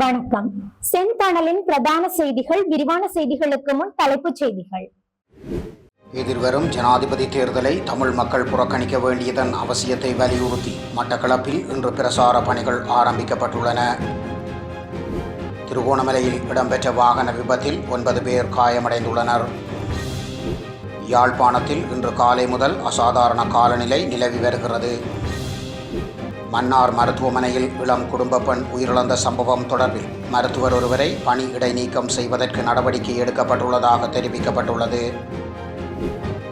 வணக்கம். செந்தணலின் பிரதான செய்திகள் விரிவான செய்திகளுக்கு முன் தலைப்புச் செய்திகள். எதிர்வரும் ஜனாதிபதி தேர்தலை தமிழ் மக்கள் புறக்கணிக்க வேண்டியதன் அவசியத்தை வலியுறுத்தி மட்டக்களப்பில் இன்று பிரசார பணிகள் ஆரம்பிக்கப்பட்டுள்ளன. திருகோணமலையில் இடம்பெற்ற வாகன விபத்தில் ஒன்பது பேர் காயமடைந்துள்ளனர். யாழ்ப்பாணத்தில் இன்று காலை முதல் அசாதாரண காலநிலை நிலவி வருகிறது. மன்னார் மருத்துவமனையில் இளம் குடும்ப பெண் உயிரிழந்த சம்பவம் தொடர்பில் மருத்துவர் ஒருவரை பணி இடைநீக்கம் செய்வதற்கு நடவடிக்கை எடுக்கப்பட்டுள்ளதாக தெரிவிக்கப்பட்டுள்ளது.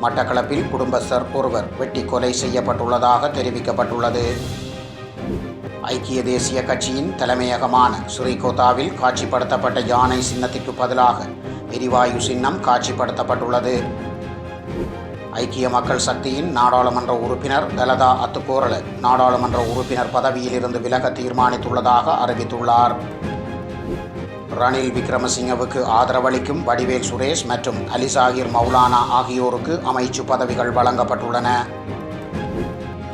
மட்டக்களப்பில் குடும்பஸ்தர் ஒருவர் வெட்டி கொலை செய்யப்பட்டுள்ளதாக தெரிவிக்கப்பட்டுள்ளது. ஐக்கிய தேசிய கட்சியின் தலைமையகமான சுரிகோத்தாவில் காட்சிப்படுத்தப்பட்ட யானை சின்னத்திற்கு பதிலாக எரிவாயு சின்னம் காட்சிப்படுத்தப்பட்டுள்ளது. ஐக்கிய மக்கள் சக்தியின் நாடாளுமன்ற உறுப்பினர் தலதா அத்துக்கோரல நாடாளுமன்ற உறுப்பினர் பதவியிலிருந்து விலக தீர்மானித்துள்ளதாக அறிவித்துள்ளார். ரணில் விக்ரமசிங்கவுக்கு ஆதரவளிக்கும் வடிவேல் சுரேஷ் மற்றும் அலிசாகிர் மௌலானா ஆகியோருக்கு அமைச்சு பதவிகள் வழங்கப்பட்டுள்ளன.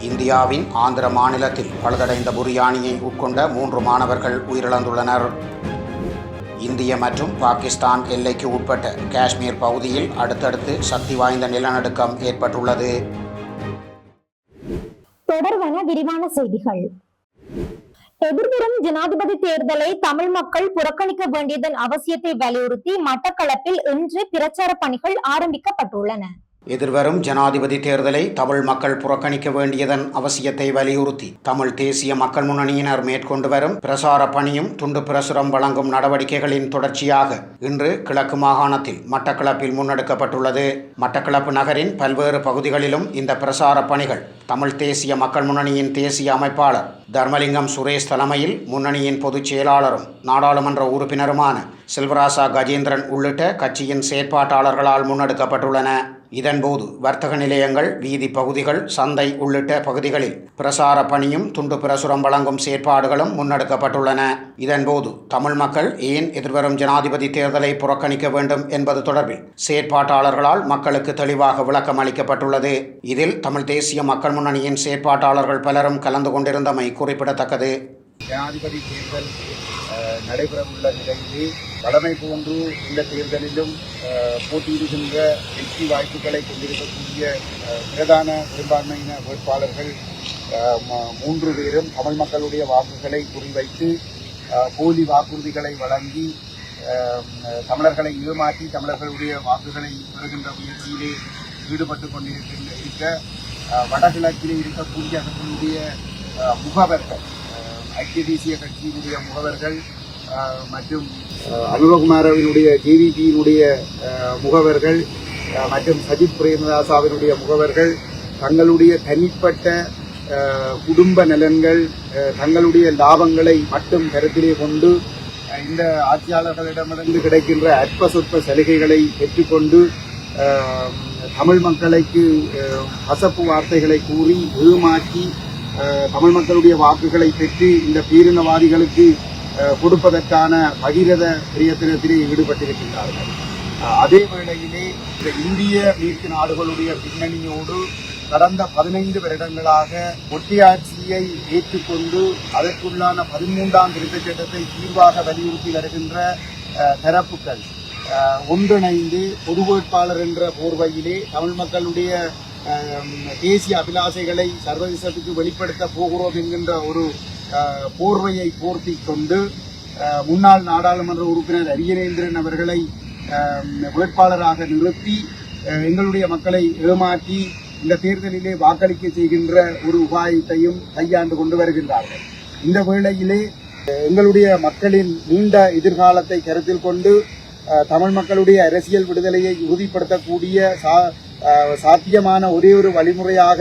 இந்தியாவின் ஆந்திர மாநிலத்தில் பழுதடைந்த புரியாணியை உட்கொண்ட மூன்று மாணவர்கள் உயிரிழந்துள்ளனர். இந்திய மற்றும் பாகிஸ்தான் எல்லைக்கு உட்பட்ட காஷ்மீர் பகுதியில் அடுத்தடுத்து சக்தி வாய்ந்த நிலநடுக்கம் ஏற்பட்டுள்ளது. தொடர்வன விரிவான செய்திகள். எதிர்வரும் ஜனாதிபதி தேர்தலை தமிழ் மக்கள் புறக்கணிக்க வேண்டியதன் அவசியத்தை வலியுறுத்தி மட்டக்களப்பில் இன்று பிரச்சார பணிகள் ஆரம்பிக்கப்பட்டுள்ளன. எதிர்வரும் ஜனாதிபதி தேர்தலை தமிழ் மக்கள் புறக்கணிக்க வேண்டியதன் அவசியத்தை வலியுறுத்தி தமிழ் தேசிய மக்கள் முன்னணியினர் மேற்கொண்டு வரும் பிரசார பணியும் துண்டு பிரசுரம் வழங்கும் நடவடிக்கைகளின் தொடர்ச்சியாக இன்று கிழக்கு மாகாணத்தில் மட்டக்களப்பில் முன்னெடுக்கப்பட்டுள்ளது. மட்டக்களப்பு நகரின் பல்வேறு பகுதிகளிலும் இந்த பிரசார பணிகள் தமிழ் தேசிய மக்கள் முன்னணியின் தேசிய அமைப்பாளர் தர்மலிங்கம் சுரேஷ் தலைமையில் முன்னணியின் பொதுச் செயலாளரும் நாடாளுமன்ற உறுப்பினருமான செல்வராசா கஜேந்திரன் உள்ளிட்ட கட்சியின் செயற்பாட்டாளர்களால் முன்னெடுக்கப்பட்டுள்ளன. இதன்போது வர்த்தக நிலையங்கள் வீதி பகுதிகள் சந்தை உள்ளிட்ட பகுதிகளில் பிரசார பணியும் துண்டு பிரசுரம் வழங்கும் செயற்பாடுகளும் முன்னெடுக்கப்பட்டுள்ளன. இதன்போது தமிழ் மக்கள் ஏன் எதிர்வரும் ஜனாதிபதி தேர்தலை புறக்கணிக்க வேண்டும் என்பது தொடர்பில் செயற்பாட்டாளர்களால் மக்களுக்கு தெளிவாக விளக்கம் அளிக்கப்பட்டுள்ளது. இதில் தமிழ் தேசிய மக்கள் முன்னணியின் செயற்பாட்டாளர்கள் பலரும் கலந்து கொண்டிருந்தமை குறிப்பிடத்தக்கது. ஜனாதிபதி தேர்தல் நடைபெறவுள்ள நிலையிலே கடமை போன்று இந்த தேர்தலிலும் போட்டியிடுகின்ற வெற்றி வாய்ப்புகளை கொண்டிருக்கக்கூடிய பிரதான பெரும்பான்மையின வேட்பாளர்கள் மூன்று பேரும் தமிழ் மக்களுடைய வாக்குகளை குறிவைத்து போலி வாக்குறுதிகளை வழங்கி தமிழர்களை ஏமாற்றி தமிழர்களுடைய வாக்குகளை பெறுகின்ற முயற்சியிலே ஈடுபட்டு கொண்டிருக்கின்ற இருக்க வடகிழக்கிலே இருக்கக்கூடிய அவர்களுடைய முகவர்கள் ஐக்கிய தேசிய கட்சியினுடைய முகவர்கள் மற்றும் அஹ், அனுரகுமாரவினுடைய ஜேவிபியினுடைய முகவர்கள் மற்றும் சஜித் பிரேமதாசாவினுடைய முகவர்கள் தங்களுடைய தனிப்பட்ட குடும்ப நலன்கள் தங்களுடைய லாபங்களை மட்டும் கருத்திலே கொண்டு இந்த ஆட்சியாளர்களிடமிருந்து கிடைக்கின்ற அற்ப சொற்ப சலுகைகளை பெற்றுக்கொண்டு தமிழ் மக்களுக்கு கசப்பு வார்த்தைகளை கூறி ஏமாற்றி தமிழ் மக்களுடைய வாக்குகளை பெற்று இந்த பேரினவாதிகளுக்கு கொடுப்பதற்கான பகிரத பிரயத்தனத்திலே ஈடுபட்டிருக்கின்றார்கள். அதே வேளையிலே இந்த இந்திய மீட்பு நாடுகளுடைய பின்னணியோடு கடந்த பதினைந்து வருடங்களாக ஒட்டியாட்சியை ஏற்றுக்கொண்டு அதற்குள்ளான பதிமூன்றாம் திருத்தச் சட்டத்தை தீர்வாக வலியுறுத்தி வருகின்ற அஹ், தரப்புகள் ஒன்றிணைந்து பொது வேட்பாளர் என்ற போர்வையிலே தமிழ் மக்களுடைய அஹ், தேசிய அபிலாசைகளை சர்வதேசத்துக்கு வெளிப்படுத்த போகிறோம் என்கின்ற ஒரு போர்வையை போர்த்தி கொண்டு முன்னாள் நாடாளுமன்ற உறுப்பினர் அரியநேந்திரன் அவர்களை வேட்பாளராக நிறுத்தி எங்களுடைய மக்களை ஏமாற்றி இந்த தேர்தலிலே வாக்களிக்க செய்கின்ற ஒரு உபாயத்தையும் கையாண்டு கொண்டு வருகின்றார்கள். இந்த வேளையிலே எங்களுடைய மக்களின் நீண்ட எதிர்காலத்தை கருத்தில் கொண்டு தமிழ் மக்களுடைய அரசியல் விடுதலையை உறுதிப்படுத்தக்கூடிய சா- சாத்தியமான ஒரே ஒரு வழிமுறையாக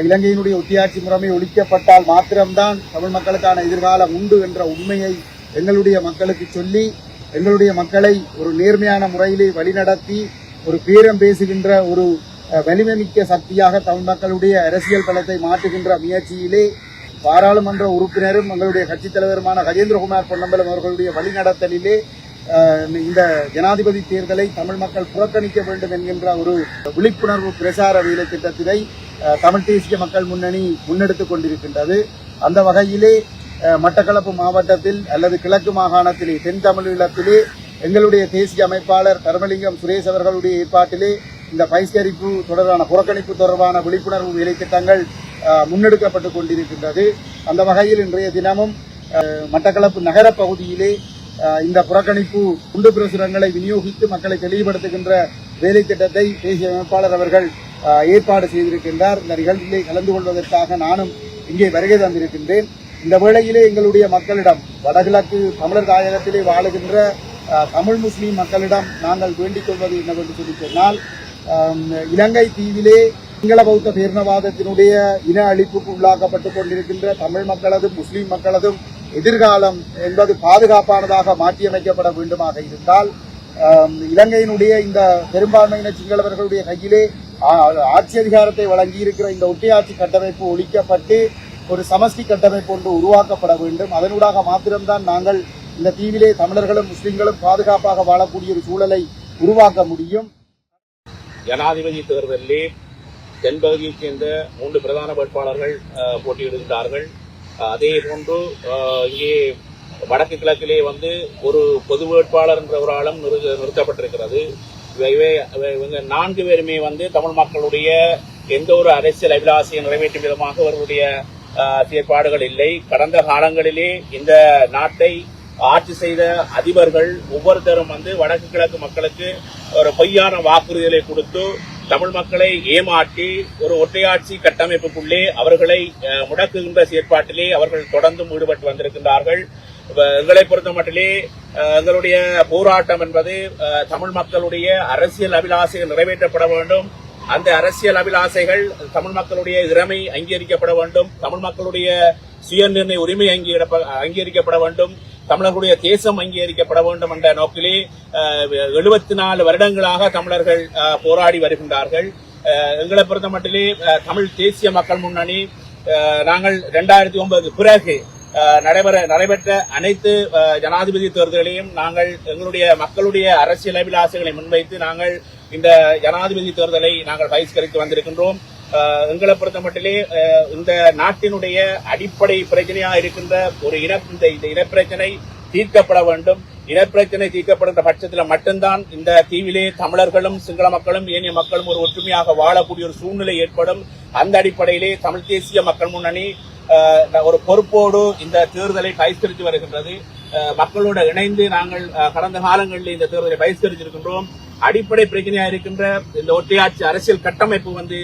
இலங்கையினுடைய ஒத்தியாட்சி முறைமை ஒழிக்கப்பட்டால் மாத்திரம்தான் தமிழ் மக்களுக்கான எதிர்காலம் உண்டு என்ற உண்மையை எங்களுடைய மக்களுக்கு சொல்லி எங்களுடைய மக்களை ஒரு நேர்மையான முறையிலே வழிநடத்தி ஒரு பேரம் பேசுகின்ற ஒரு வலிமைமிக்க சக்தியாக தமிழ் மக்களுடைய அரசியல் பலத்தை மாற்றுகின்ற முயற்சியிலே பாராளுமன்ற உறுப்பினரும் எங்களுடைய கட்சித் தலைவருமான கஜேந்திரகுமார் பொன்னம்பலம் அவர்களுடைய வழிநடத்தலிலே இந்த ஜனாதிபதி தேர்தலை தமிழ் மக்கள் புறக்கணிக்க வேண்டும் என்கின்ற ஒரு விழிப்புணர்வு பிரசார வேலை திட்டத்தினை தமிழ் தேசிய மக்கள் முன்னணி முன்னெடுத்து கொண்டிருக்கின்றது. அந்த வகையிலே மட்டக்களப்பு மாவட்டத்தில் அல்லது கிழக்கு மாகாணத்திலே தென் தமிழீழத்திலே எங்களுடைய தேசிய அமைப்பாளர் தர்மலிங்கம் சுரேஷ் அவர்களுடைய ஏற்பாட்டிலே இந்த பயிஸ்கரிப்பு தொடர்பான புறக்கணிப்பு தொடர்பான விழிப்புணர்வு வேலை திட்டங்கள் முன்னெடுக்கப்பட்டு கொண்டிருக்கின்றது. அந்த வகையில் இன்றைய தினமும் மட்டக்களப்பு நகர பகுதியிலே இந்த புறக்கணிப்பு குண்டு பிரசுரங்களை விநியோகித்து மக்களை தெளிவுபடுத்துகின்ற வேலை திட்டத்தை தேசிய அமைப்பாளர் அவர்கள் ஏற்பாடு செய்திருக்கின்றார். இந்த நிகழ்ச்சியிலே கலந்து கொள்வதற்காக நானும் இங்கே வருகை தந்திருக்கின்றேன். இந்த வேளையிலே எங்களுடைய மக்களிடம் வடகிழக்கு தமிழர் தாயகத்திலே வாழுகின்ற தமிழ் முஸ்லீம் மக்களிடம் நாங்கள் வேண்டிக் கொள்வது என்னவென்று சொல்லி சொன்னால் இலங்கை தீவிலே சிங்கள பௌத்த பேரினவாதத்தினுடைய இன அழிப்புக்கு உள்ளாக்கப்பட்டுக் கொண்டிருக்கின்ற தமிழ் மக்களதும் முஸ்லீம் மக்களதும் எதிர்காலம் என்பது பாதுகாப்பானதாக மாற்றியமைக்கப்பட வேண்டுமாக இருந்தால் இலங்கையினுடைய இந்த பெரும்பான்மையின சிங்களவர்களுடைய கையிலே ஆட்சி அதிகாரத்தை வழங்கியிருக்கிற இந்த ஒட்டியாட்சி கட்டமைப்பு ஒழிக்கப்பட்டு ஒரு சமஷ்டி கட்டமைப்பு ஒன்று உருவாக்கப்பட வேண்டும். அதனூடாக மாத்திரம்தான் நாங்கள் இந்த தீவிலே தமிழர்களும் முஸ்லிம்களும் பாதுகாப்பாக வாழக்கூடிய ஒரு சூழலை உருவாக்க முடியும். ஜனாதிபதி தேர்தலிலே தென்பகுதியைச் சேர்ந்த மூன்று பிரதான வேட்பாளர்கள் அஹ், போட்டியிடுகின்றார்கள். அதே போன்று இங்கே வடக்கு கிழக்கிலே வந்து ஒரு பொது வேட்பாளர் என்ற ஒரு ஆளும் நிறு- நிறுத்தப்பட்டிருக்கிறது. இவங்க நான்கு பேருமே வந்து தமிழ் மக்களுடைய எந்த ஒரு அரசியல் அபிலாசையை நிறைவேற்றும் விதமாக அவர்களுடைய செயற்பாடுகள் இல்லை. கடந்த காலங்களிலே இந்த நாட்டை ஆட்சி செய்த அதிபர்கள் ஒவ்வொருத்தரும் வந்து வடக்கு கிழக்கு மக்களுக்கு ஒரு பொய்யான வாக்குறுதிகளை கொடுத்து தமிழ் மக்களை ஏமாற்றி ஒரு ஒற்றையாட்சி கட்டமைப்புக்குள்ளே அவர்களை முடக்குகின்ற செயற்பாட்டிலே அவர்கள் தொடர்ந்தும் ஈடுபட்டு வந்திருக்கின்றார்கள். எங்களை பொறுத்த மட்டிலே எங்களுடைய போராட்டம் என்பது தமிழ் மக்களுடைய அரசியல் அபிலாசைகள் நிறைவேற்றப்பட வேண்டும். அந்த அரசியல் அபிலாசைகள் தமிழ் மக்களுடைய இறமை அங்கீகரிக்கப்பட வேண்டும். தமிழ் மக்களுடைய சுயநிர்ணய உரிமை அங்கீகரிக்கப்பட வேண்டும். தமிழர்களுடைய தேசம் அங்கீகரிக்கப்பட வேண்டும் என்ற நோக்கிலே எழுபத்தி நாலு வருடங்களாக தமிழர்கள் போராடி வருகின்றார்கள். எங்களை பொறுத்த மட்டிலே தமிழ் தேசிய மக்கள் முன்னணி நாங்கள் இரண்டாயிரத்தி ஒன்பது பிறகு நடைபெற நடைபெற்ற அனைத்து ஜனாதிபதி தேர்தலையும் நாங்கள் எங்களுடைய மக்களுடைய அரசியல் அபிலாசைகளை முன்வைத்து நாங்கள் இந்த ஜனாதிபதி தேர்தலை நாங்கள் பகிஷ்கரித்து வந்திருக்கின்றோம். எங்களை பொறுத்த மட்டிலே இந்த நாட்டினுடைய அடிப்படை பிரச்சனையாக இருக்கின்ற ஒரு இன இந்த இந்த இனப்பிரச்சனை தீர்க்கப்பட வேண்டும். இனப்பிரச்சனை தீர்க்கப்படுகின்ற பட்சத்தில் மட்டும்தான் இந்த தீவிலே தமிழர்களும் சிங்கள மக்களும் ஏனைய மக்களும் ஒரு ஒற்றுமையாக வாழக்கூடிய ஒரு சூழ்நிலை ஏற்படும். அந்த அடிப்படையிலே தமிழ் தேசிய மக்கள் முன்னணி ஒரு பொறுப்போடு இந்த தேர்தலை பகிஷ்கரித்து வருகின்றது. மக்களோடு இணைந்து நாங்கள் கடந்த காலங்களில் இந்த தேர்தலை பயிற்சித்திருக்கின்றோம் அடிப்படை பிரச்சனையா இருக்கின்ற இந்த ஒற்றையாட்சி அரசியல் கட்டமைப்பு வந்து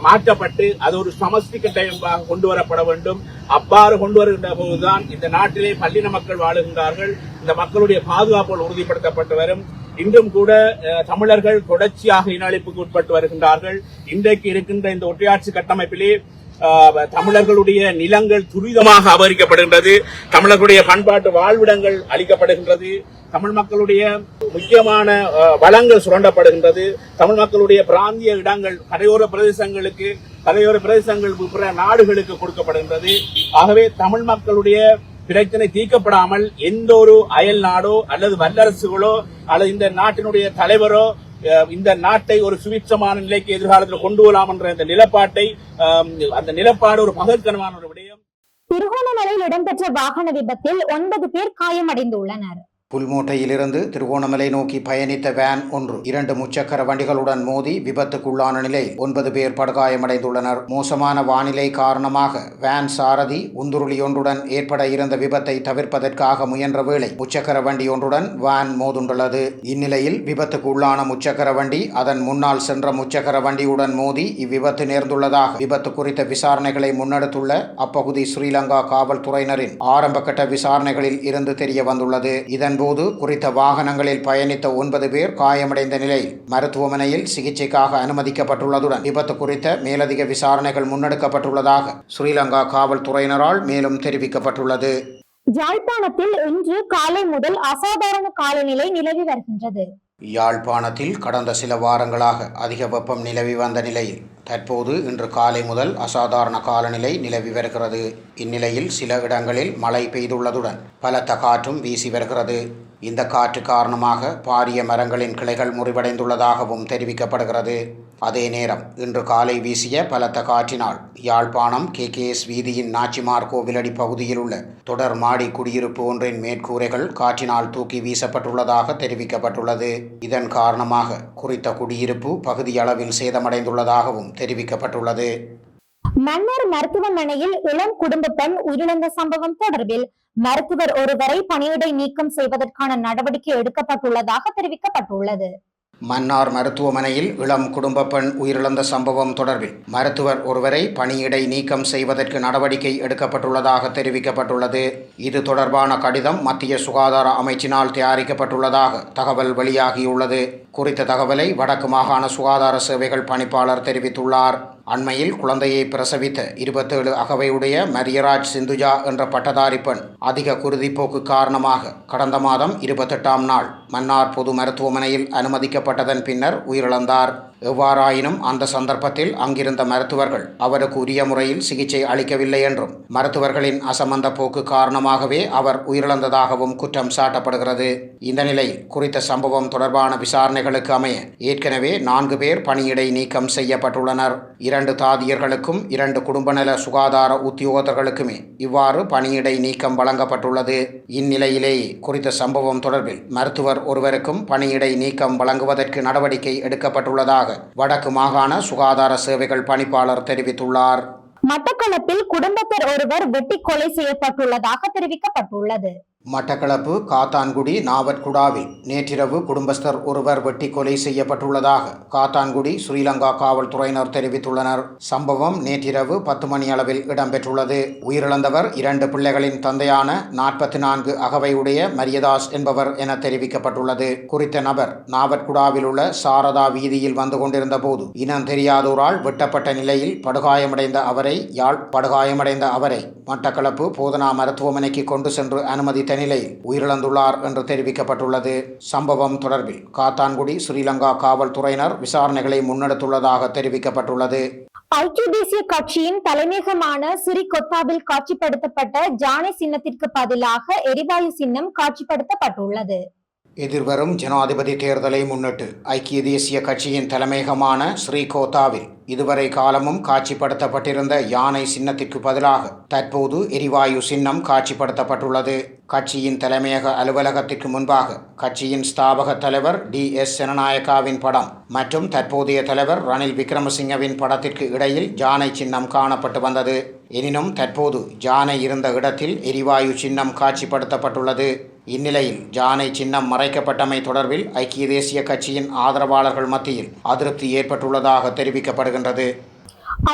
மாற்றப்பட்டு அது ஒரு சமஸ்தி கட்டமைப்பாக கொண்டு வரப்பட வேண்டும். அவ்வாறு கொண்டு வருகின்ற போதுதான் இந்த நாட்டிலே பல்லின மக்கள் வாழுகின்றார்கள். இந்த மக்களுடைய பாதுகாப்புகள் உறுதிப்படுத்தப்பட்டு வரும். இன்றும் கூட அஹ், தமிழர்கள் தொடர்ச்சியாக இன அழிப்புக்கு உட்பட்டு வருகின்றார்கள். இன்றைக்கு இருக்கின்ற இந்த ஒற்றையாட்சி கட்டமைப்பிலே தமிழர்களுடைய நிலங்கள் துரிதமாக அபகரிக்கப்படுகின்றது தமிழர்களுடைய பண்பாட்டு வாழ்விடங்கள் அளிக்கப்படுகின்றது தமிழ் மக்களுடைய முக்கியமான வளங்கள் சுரண்டப்படுகின்றது தமிழ் மக்களுடைய பிராந்திய இடங்கள் கரையோர பிரதேசங்களுக்கு கரையோர பிரதேசங்கள் பிற நாடுகளுக்கு கொடுக்கப்படுகின்றது. ஆகவே தமிழ் மக்களுடைய பிரச்சனை தீர்க்கப்படாமல் எந்த ஒரு அயல் நாடோ அல்லது வல்லரசுகளோ அல்லது இந்த நாட்டினுடைய தலைவரோ இந்த நாட்டை ஒரு சுவிட்சமான நிலைக்கு எதிர்காலத்தில் கொண்டு வரலாம் என்ற இந்த நிலப்பாட்டை அந்த நிலப்பாடு ஒரு பகற்கனமான ஒரு விடயம். திருகோணமலையில் இடம்பெற்ற வாகன விபத்தில் ஒன்பது பேர் காயமடைந்துள்ளனர். புல்மூட்டையிலிருந்து திருகோணமலை நோக்கி பயணித்த வேன் ஒன்று. இரண்டு முச்சக்கர வண்டிகளுடன் மோதி விபத்துக்குள்ளான நிலையில் ஒன்பது பேர் படுகாயமடைந்துள்ளனர். மோசமான வானிலை காரணமாக வேன் சாரதி உந்துருளியொன்றுடன் ஏற்பட இருந்த விபத்தை தவிர்ப்பதற்காக முயன்ற வேளை முச்சக்கர வண்டி ஒன்றுடன் வேன் மோதுண்டுள்ளது. இந்நிலையில் விபத்துக்கு உள்ளான முச்சக்கர வண்டி அதன் முன்னால் சென்ற முச்சக்கர வண்டியுடன் மோதி இவ்விபத்து நேர்ந்துள்ளதாக விபத்து குறித்த விசாரணைகளை முன்னெடுத்துள்ள அப்பகுதி ஸ்ரீலங்கா காவல்துறையினரின் ஆரம்பகட்ட விசாரணைகளில் இருந்து தெரிய வந்துள்ளது இதன்போது குறித்த வாகனங்களில் பயணித்த ஒன்பது பேர் காயமடைந்த நிலையில் மருத்துவமனையில் சிகிச்சைக்காக அனுமதிக்கப்பட்டுள்ளதுடன் விபத்து குறித்த மேலதிக விசாரணைகள் முன்னெடுக்கப்பட்டுள்ளதாக ஸ்ரீலங்கா காவல்துறையினரால் மேலும் தெரிவிக்கப்பட்டுள்ளது. யாழ்ப்பாணத்தில் இன்று காலை முதல் அசாதாரண காலநிலை நிலவி வருகின்றது. யாழ்ப்பாணத்தில் கடந்த சில வாரங்களாக அதிக வெப்பம் நிலவி வந்த நிலையில் தற்போது இன்று காலை முதல் அசாதாரண காலநிலை நிலவி வருகிறது. இந்நிலையில் சில இடங்களில் மழை பெய்துள்ளதுடன் பலத்த காற்றும் வீசி வருகிறது. இந்த காற்று காரணமாக பாரிய மரங்களின் கிளைகள் முறிவடைந்துள்ளதாகவும் தெரிவிக்கப்படுகிறது. அதே நேரம் இன்று காலை வீசிய பலத்த காற்றினால் யாழ்ப்பாணம் கே. கே. எஸ். வீதியின் நாச்சிமார் கோவிலடி பகுதியில் உள்ள தொடர் மாடி குடியிருப்பு ஒன்றின் மேற்கூரைகள் காற்றினால் தூக்கி வீசப்பட்டுள்ளதாக தெரிவிக்கப்பட்டுள்ளது. இதன் காரணமாக குறித்த குடியிருப்பு பகுதியளவில் சேதமடைந்துள்ளதாகவும் தெரிவிக்கப்பட்டுள்ளது. மன்னார் மருத்துவமனையில் இளம் குடும்ப பெண் உயிரிழந்த சம்பவம் தொடர்பில் மருத்துவர் ஒருவரை பணியிடை நீக்கம் செய்வதற்கான நடவடிக்கை எடுக்கப்பட்டுள்ளதாக தெரிவிக்கப்பட்டுள்ளது. மன்னார் மருத்துவமனையில் இளம் குடும்ப பெண் உயிரிழந்த சம்பவம் தொடர்பில் மருத்துவர் ஒருவரை பணியிடை நீக்கம் செய்வதற்கு நடவடிக்கை எடுக்கப்பட்டுள்ளதாக தெரிவிக்கப்பட்டுள்ளது. இது தொடர்பான கடிதம் மத்திய சுகாதார அமைச்சினால் தயாரிக்கப்பட்டுள்ளதாக தகவல் வெளியாகியுள்ளது. குறித்த தகவலை வடக்கு மாகாண சுகாதார சேவைகள் பணிப்பாளர் தெரிவித்துள்ளார். அண்மையில் குழந்தையை பிரசவித்த இருபத்தேழு அகவையுடைய மரியராஜ் சிந்துஜா என்ற பட்டதாரி பெண் அதிக குருதிப்போக்கு காரணமாக கடந்த மாதம் இருபத்தெட்டாம் நாள் மன்னார் பொது மருத்துவமனையில் அனுமதிக்கப்பட்டதன் பின்னர் உயிரிழந்தார். எவ்வாறாயினும் அந்த சந்தர்ப்பத்தில் அங்கிருந்த மருத்துவர்கள் அவருக்கு உரிய முறையில் சிகிச்சை அளிக்கவில்லை என்றும் மருத்துவர்களின் அசமந்த போக்கு காரணமாகவே அவர் உயிரிழந்ததாகவும் குற்றம் சாட்டப்படுகிறது. இந்த நிலையில் குறித்த சம்பவம் தொடர்பான விசாரணைகளுக்கு அமைய ஏற்கனவே நான்கு பேர் பணியிடை நீக்கம் செய்யப்பட்டுள்ளனர். இரண்டு தாதியர்களுக்கும் இரண்டு குடும்பநல சுகாதார உத்தியோகத்தர்களுக்குமே இவ்வாறு பணியிடை நீக்கம் வழங்கப்பட்டுள்ளது. இந்நிலையிலேயே குறித்த சம்பவம் தொடர்பில் மருத்துவர் ஒருவருக்கும் பணியிடை நீக்கம் வழங்குவதற்கு நடவடிக்கை எடுக்கப்பட்டுள்ளதாக வடக்கு மாகாண சுகாதார சேவைகள் பணிப்பாளர் தெரிவித்துள்ளார். மட்டக்களப்பில் குடும்பத்தர் ஒருவர் வெட்டி கொலை செய்யப்பட்டுள்ளதாக தெரிவிக்கப்பட்டுள்ளது. மட்டக்களப்பு காத்தான்குடி நாவற்குடாவில் நேற்றிரவு குடும்பஸ்தர் ஒருவர் வெட்டி கொலை செய்யப்பட்டுள்ளதாக காத்தான்குடி ஸ்ரீலங்கா காவல்துறையினர் தெரிவித்துள்ளனர். சம்பவம் நேற்றிரவு பத்து மணி அளவில் இடம்பெற்றுள்ளது. உயிரிழந்தவர் இரண்டு பிள்ளைகளின் தந்தையான நாற்பத்தி நான்கு அகவையுடைய மரியதாஸ் என்பவர் என தெரிவிக்கப்பட்டுள்ளது. குறித்த நபர் நாவற்குடாவில் உள்ள சாரதா வீதியில் வந்து கொண்டிருந்த போது இனம் தெரியாதோரால் வெட்டப்பட்ட நிலையில் படுகாயமடைந்த அவரை யாழ் படுகாயமடைந்த அவரை மட்டக்களப்பு போதனா மருத்துவமனைக்கு கொண்டு சென்று அனுமதித்த நிலையில் உயிரிழந்துள்ளார் என்று தெரிவிக்கப்பட்டுள்ளது. சம்பவம் தொடர்பில் காத்தான்குடி ஸ்ரீலங்கா காவல்துறையினர் விசாரணைகளை முன்னெடுத்துள்ளதாக தெரிவிக்கப்பட்டுள்ளது. ஐக்கிய தேசிய கட்சியின் தலைமையகமான சிறிகொத்தாவில் காட்சிப்படுத்தப்பட்ட ஜானை சின்னத்திற்கு பதிலாக எரிவாயு சின்னம் காட்சிப்படுத்தப்பட்டுள்ளது. எதிர்வரும் ஜனாதிபதி தேர்தலை முன்னிட்டு ஐக்கிய தேசிய கட்சியின் தலைமையகமான ஸ்ரீகோத்தாவில் இதுவரை காலமும் காட்சிப்படுத்தப்பட்டிருந்த யானை சின்னத்திற்கு பதிலாக தற்போது எரிவாயு சின்னம் காட்சிப்படுத்தப்பட்டுள்ளது. கட்சியின் தலைமையக அலுவலகத்திற்கு முன்பாக கட்சியின் ஸ்தாபக தலைவர் டி. எஸ். ஜனநாயக்காவின் படம் மற்றும் தற்போதைய தலைவர் ரணில் விக்ரமசிங்கவின் படத்திற்கு இடையில் ஜானை சின்னம் காணப்பட்டு வந்தது. எனினும் தற்போது யானை இருந்த இடத்தில் எரிவாயு சின்னம் காட்சிப்படுத்தப்பட்டுள்ளது. இந்நிலையில் ஜானை சின்னம் மறைக்கப்பட்டமை தொடர்பில் ஐக்கிய தேசிய கட்சியின் ஆதரவாளர்கள் மத்தியில் அதிருப்தி ஏற்பட்டுள்ளதாக தெரிவிக்கப்படுகின்றது.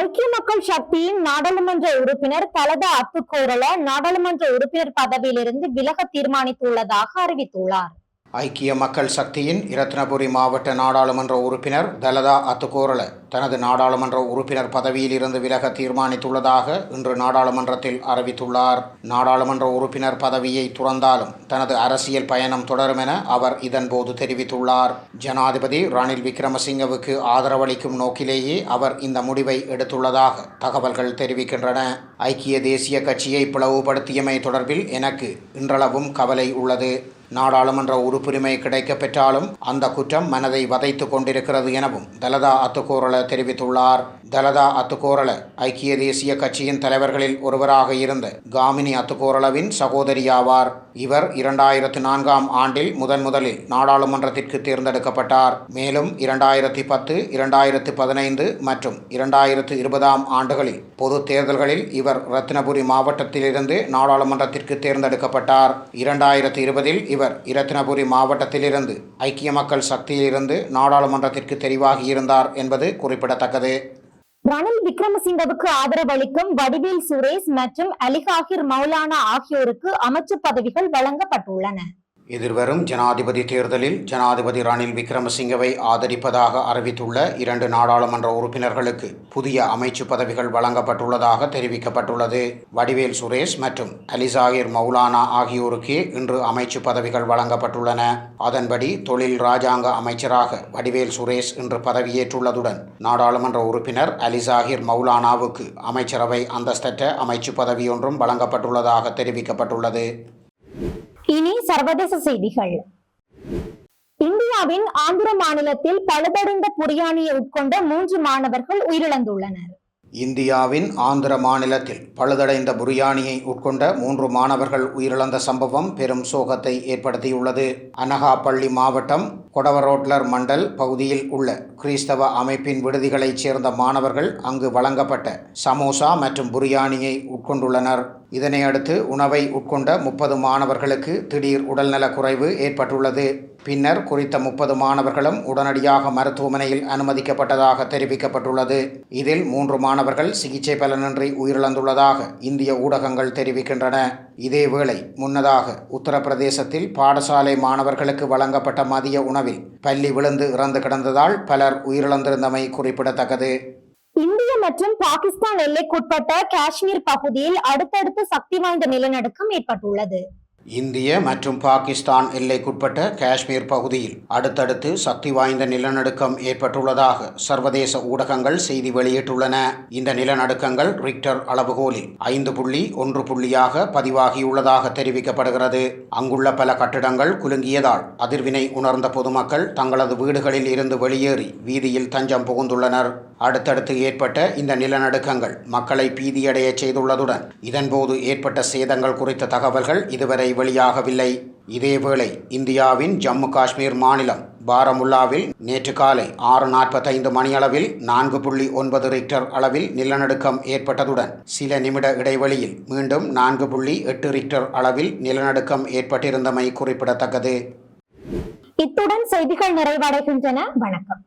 ஐக்கிய மக்கள் சக்தியின் நாடாளுமன்ற உறுப்பினர் தலதா அத்துக்கோரல நாடாளுமன்ற உறுப்பினர் பதவியிலிருந்து விலக தீர்மானித்துள்ளதாக அறிவித்துள்ளார். ஐக்கிய மக்கள் சக்தியின் இரத்னபுரி மாவட்ட நாடாளுமன்ற உறுப்பினர் தலதா அத்துக்கோரல தனது நாடாளுமன்ற உறுப்பினர் பதவியில் இருந்து விலக தீர்மானித்துள்ளதாக இன்று நாடாளுமன்றத்தில் அறிவித்துள்ளார். நாடாளுமன்ற உறுப்பினர் பதவியை துறந்தாலும் தனது அரசியல் பயணம் தொடரும் என அவர் இதன்போது தெரிவித்துள்ளார். ஜனாதிபதி ரணில் விக்ரமசிங்கவுக்கு ஆதரவளிக்கும் நோக்கிலேயே அவர் இந்த முடிவை எடுத்துள்ளதாக தகவல்கள் தெரிவிக்கின்றன. ஐக்கிய தேசிய கட்சியை பிளவுபடுத்தியமை தொடர்பில் எனக்கு இன்றளவும் கவலை உள்ளது. நாடாளுமன்ற உறுப்புரிமை கிடைக்கப்பெற்றாலும் அந்த குற்றம் மனதை வதைத்து கொண்டிருக்கிறது எனவும் தலதா அத்துக்கூரல தெரிவித்துள்ளார். தலதா அத்துக்கோரள ஐக்கிய தேசிய கட்சியின் தலைவர்களில் ஒருவராக இருந்த காமினி அத்துக்கோரளவின் சகோதரியாவார். இவர் இரண்டாயிரத்து நான்காம் ஆண்டில் முதன் முதலில் நாடாளுமன்றத்திற்கு தேர்ந்தெடுக்கப்பட்டார். மேலும் இரண்டாயிரத்தி பத்து இரண்டாயிரத்து பதினைந்து மற்றும் இரண்டாயிரத்து இருபதாம் ஆண்டுகளில் பொது தேர்தல்களில் இவர் ரத்னபுரி மாவட்டத்திலிருந்து நாடாளுமன்றத்திற்கு தேர்ந்தெடுக்கப்பட்டார். இரண்டாயிரத்து இருபதில் இவர் இரத்தினபுரி மாவட்டத்திலிருந்து ஐக்கிய மக்கள் சக்தியிலிருந்து நாடாளுமன்றத்திற்கு தெரிவாகியிருந்தார் என்பது குறிப்பிடத்தக்கது. ரணில் விக்ரமசிங்கவுக்கு ஆதரவளிக்கும் வடிவேல் சுரேஷ் மற்றும் அலிகாகிர் மௌலானா ஆகியோருக்கு அமைச்சு பதவிகள் வழங்கப்பட்டுள்ளன. எதிர்வரும் ஜனாதிபதி தேர்தலில் ஜனாதிபதி ரணில் விக்ரமசிங்கவை ஆதரிப்பதாக அறிவித்துள்ள இரண்டு நாடாளுமன்ற உறுப்பினர்களுக்கு புதிய அமைச்சு பதவிகள் வழங்கப்பட்டுள்ளதாக தெரிவிக்கப்பட்டுள்ளது. வடிவேல் சுரேஷ் மற்றும் அலிசாகிர் மௌலானா ஆகியோருக்கே இன்று அமைச்சு பதவிகள் வழங்கப்பட்டுள்ளன. அதன்படி தொழில் ராஜாங்க அமைச்சராக வடிவேல் சுரேஷ் இன்று பதவியேற்றுள்ளதுடன் நாடாளுமன்ற உறுப்பினர் அலிசாகிர் மௌலானாவுக்கு அமைச்சரவை அந்தஸ்தற்ற அமைச்சு பதவியொன்றும் வழங்கப்பட்டுள்ளதாக தெரிவிக்கப்பட்டுள்ளது. இனி சர்வதேச செய்திகள். இந்தியாவின் ஆந்திர மாநிலத்தில் பழுதடைந்த புரியாணியை உட்கொண்ட மூன்று மாணவர்கள் உயிரிழந்துள்ளனர். இந்தியாவின் ஆந்திர மாநிலத்தில் பழுதடைந்த புரியாணியை உட்கொண்ட மூன்று மாணவர்கள் உயிரிழந்த சம்பவம் பெரும் சோகத்தை ஏற்படுத்தியுள்ளது. அனகாப்பள்ளி மாவட்டம் கொடவரோட்லர் மண்டல் பகுதியில் உள்ள கிறிஸ்தவ அமைப்பின் விடுதிகளைச் சேர்ந்த மாணவர்கள் அங்கு வழங்கப்பட்ட சமோசா மற்றும் புரியாணியை உட்கொண்டுள்ளனர். இதனை அடுத்து உணவை உட்கொண்ட முப்பது மாணவர்களுக்கு திடீர் உடல்நலக் குறைவு ஏற்பட்டுள்ளது. பின்னர் குறித்த முப்பது மாணவர்களும் உடனடியாக மருத்துவமனையில் அனுமதிக்கப்பட்டதாக தெரிவிக்கப்பட்டுள்ளது. இதில் மூன்று மாணவர்கள் சிகிச்சை பலனின்றி உயிரிழந்துள்ளதாக இந்திய ஊடகங்கள் தெரிவிக்கின்றன. இதேவேளை முன்னதாக உத்தரப்பிரதேசத்தில் பாடசாலை மாணவர்களுக்கு வழங்கப்பட்ட மதிய உணவில் பள்ளி விழுந்து இறந்து கிடந்ததால் பலர் உயிரிழந்திருந்தமை குறிப்பிடத்தக்கது. இந்திய மற்றும் பாகிஸ்தான் எல்லைக்குட்பட்ட காஷ்மீர் பகுதியில் அடுத்தடுத்து சக்தி வாய்ந்த நிலநடுக்கம் ஏற்பட்டுள்ளது. இந்திய மற்றும் பாகிஸ்தான் எல்லைக்குட்பட்ட காஷ்மீர் பகுதியில் அடுத்தடுத்து சக்தி வாய்ந்த நிலநடுக்கம் ஏற்பட்டுள்ளதாக சர்வதேச ஊடகங்கள் செய்தி வெளியிட்டுள்ளன. இந்த நிலநடுக்கங்கள் ரிக்டர் அளவுகோலில் ஐந்து புள்ளி ஒன்று புள்ளியாக பதிவாகியுள்ளதாக தெரிவிக்கப்படுகிறது. அங்குள்ள பல கட்டிடங்கள் குலுங்கியதால் அதிர்வினை உணர்ந்த பொதுமக்கள் தங்களது வீடுகளில் இருந்து வெளியேறி வீதியில் தஞ்சம் புகுந்துள்ளனர். அடுத்தடுத்து ஏற்பட்ட இந்த நிலநடுக்கங்கள் மக்களை பீதியடைய செய்துள்ளதுடன் இதன்போது ஏற்பட்ட சேதங்கள் குறித்த தகவல்கள் இதுவரை வெளியாகவில்லை. இதேவேளை இந்தியாவின் ஜம்மு காஷ்மீர் மாநிலம் பாரமுல்லாவில் நேற்று காலை ஆறு நாற்பத்தைந்து மணியளவில் நான்கு புள்ளி ஒன்பது ரிக்டர் அளவில் நிலநடுக்கம் ஏற்பட்டதுடன் சில நிமிட இடைவெளியில் மீண்டும் நான்கு புள்ளி எட்டு ரிக்டர் அளவில் நிலநடுக்கம் ஏற்பட்டிருந்தமை குறிப்பிடத்தக்கது. இத்துடன் செய்திகள் நிறைவடைகின்றன. வணக்கம்.